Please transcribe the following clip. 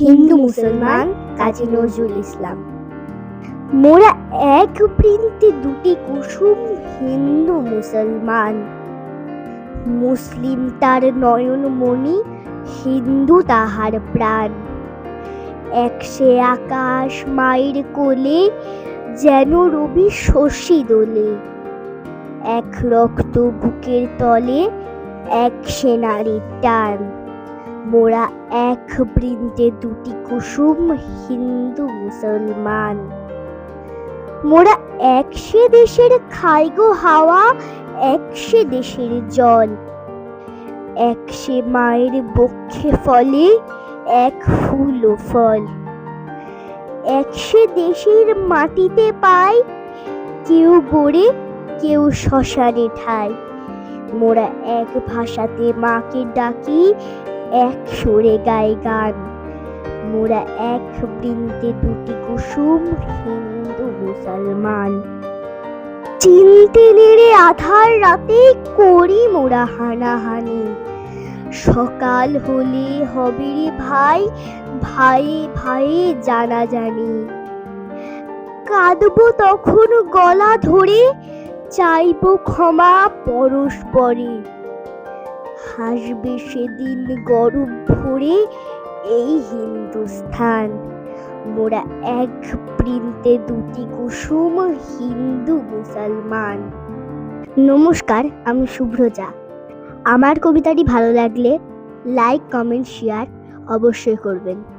হিন্দু মুসলমান কাজী নজরুল ইসলাম। মোরা এক বৃন্তে দুটি কুসুম হিন্দু মুসলমান। মুসলিম তার নয়ন মণি, হিন্দু তাহার প্রাণ। এক সে আকাশ মায়ের কোলে, যেন রবি শশী দোলে। এক রক্ত বুকের তলে এক সেনারির টান। মোরা এক বৃন্তে দুটি কুসুম হিন্দু মুসলমান। মোরা একশে দেশের খাইগো হাওয়া একশে দেশের জল। একশে মায়ের বক্ষে ফলে, এক ফুল ও ফল। একশে দেশের মাটিতে পাই কেউ গড়ে কেউ শ্মশানে ঠায়। মোরা এক ভাষাতে মাকে ডাকি এক সুরে গাই গান। মোরা এক বৃন্তে দুটি কুসুম, হিন্দু, মুসলমান। চিনতে নেড়ে আধার রাতে করি মোরা হানাহানি। সকাল হলে হবে রে ভাই ভাই ভাইয়ে জানা জানি কাঁদবো তখন গলা ধরে, চাইব ক্ষমা পরস্পরে। হাসবে সেদিন গরম ভরে এই হিন্দুস্থান। মোরা এক প্রিন্তে দুটি কুসুম, হিন্দু মুসলমান। নমস্কার, আমি শুভ্রজা। আমার কবিতাটি ভালো লাগলে লাইক, কমেন্ট, শেয়ার অবশ্যই করবেন।